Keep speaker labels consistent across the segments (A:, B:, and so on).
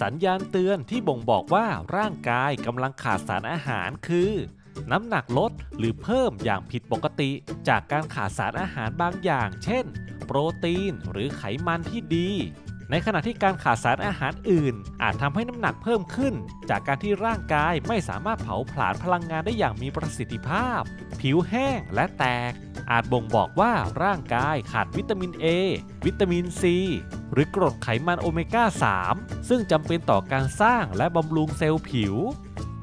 A: สัญญาณเตือนที่บ่งบอกว่าร่างกายกำลังขาดสารอาหารคือ น้ำหนักลดหรือเพิ่มอย่างผิดปกติ จากการขาดสารอาหารบางอย่าง เช่น โปรตีนหรือไขมันที่ดี ในขณะที่การขาดสารอาหารอื่น อาจทำให้น้ำหนักเพิ่มขึ้น จากการที่ร่างกายไม่สามารถเผาผลาญพลังงานได้อย่างมีประสิทธิภาพ ผิวแห้งและแตก อาจบ่งบอกว่าร่างกายขาดวิตามิน A วิตามิน C หรือกรดไขมันโอเมก้า 3 ซึ่งจำเป็นต่อการสร้างและบำรุงเซลล์ผิว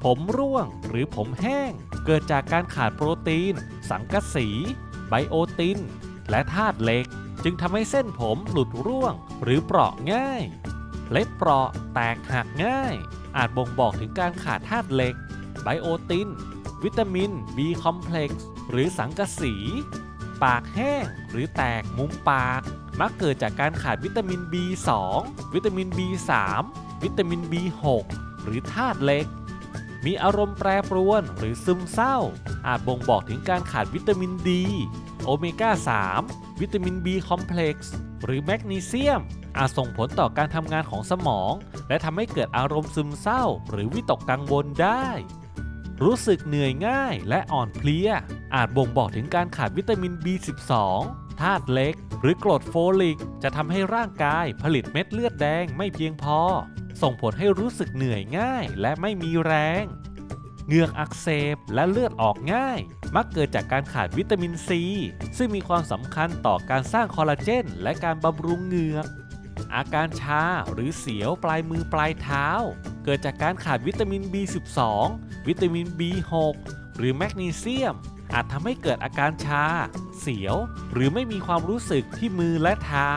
A: ผมร่วงหรือผมแห้ง เกิดจากการขาดโปรตีน สังกะสี ไบโอติน และธาตุเหล็ก จึงทำให้เส้นผมหลุดร่วง หรือเปราะง่าย เล็บเปราะแตกหักง่าย อาจบ่งบอกถึงการขาดธาตุเหล็ก ไบโอติน วิตามิน B คอมเพล็กซ์หรือสังกะสี ปากแห้งหรือแตกมุมปาก มักเกิดจากการขาดวิตามิน B2 วิตามิน B3 วิตามิน B6 หรือธาตุเหล็ก มีอารมณ์แปรปรวนหรือซึมเศร้า อาจบ่งบอกถึงการขาดวิตามินดี โอเมก้า 3 วิตามิน B คอมเพล็กซ์หรือแมกนีเซียม อาจส่งผลต่อการทำงานของสมอง และทำให้เกิดอารมณ์ซึมเศร้า หรือวิตกกังวลได้ รู้สึกเหนื่อยง่ายและอ่อนเพลีย อาจบ่งบอกถึงการขาดวิตามิน B12 ธาตุเหล็ก หรือกรดโฟลิก จะทำให้ร่างกายผลิตเม็ดเลือดแดงไม่เพียงพอ ส่งผลให้รู้สึกเหนื่อยง่ายและไม่มีแรง เหงือกอักเสบและเลือดออกง่าย มักเกิดจากการขาดวิตามินซี ซึ่งมีความสำคัญต่อการสร้างคอลลาเจน และการบำรุงเหงือก อาการชาหรือเสียวปลายมือปลายเท้า เกิดจากการขาดวิตามิน B12 วิตามิน B6 หรือแมกนีเซียม อาจทำให้เกิดอาการชา เสียว หรือไม่มีความรู้สึกที่มือและเท้า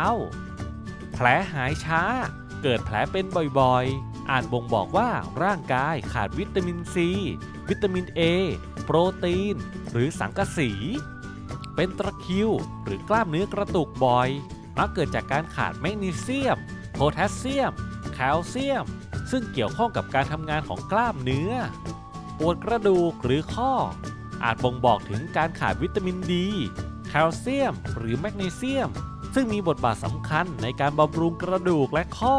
A: แผลหายช้า เกิดแผลเป็นบ่อยๆ อาจบ่งบอกว่าร่างกายขาดวิตามินซี วิตามิน A โปรตีน หรือสังกะสี เป็นตะคริว หรือกล้ามเนื้อกระตุกบ่อย มักเกิดจากการขาดแมกนีเซียม โพแทสเซียม แคลเซียม ซึ่งเกี่ยวข้องกับการทำงานของกล้ามเนื้อ ปวดกระดูกหรือข้อ อาจบ่งบอกถึงการขาดวิตามินดี แคลเซียม หรือแมกนีเซียม ซึ่งมีบทบาทสำคัญในการบำรุงกระดูกและข้อ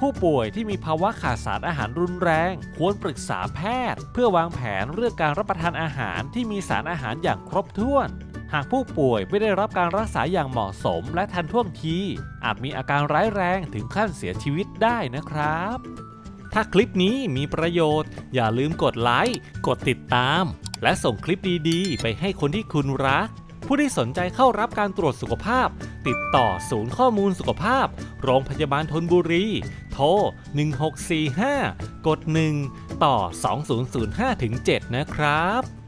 A: ผู้ป่วยที่มีภาวะขาดสารอาหารรุนแรง ควรปรึกษาแพทย์ เพื่อวางแผนเรื่องการรับประทานอาหารที่มีสารอาหารอย่างครบถ้วน หากผู้ป่วยไม่ได้รับการรักษาอย่างเหมาะสมและทันท่วงที อาจมีอาการร้ายแรงถึงขั้นเสียชีวิตได้นะครับ ถ้าคลิปนี้มีประโยชน์ อย่าลืมกดไลค์กดติดตาม และส่งคลิปดีๆ ไปให้คนที่คุณรักผู้ที่สนใจเข้ารับการตรวจสุขภาพ ติดต่อศูนย์ข้อมูลสุขภาพ โรงพยาบาลทนบุรี โทร 1645 กด 1 ต่อ 2005-7 นะครับ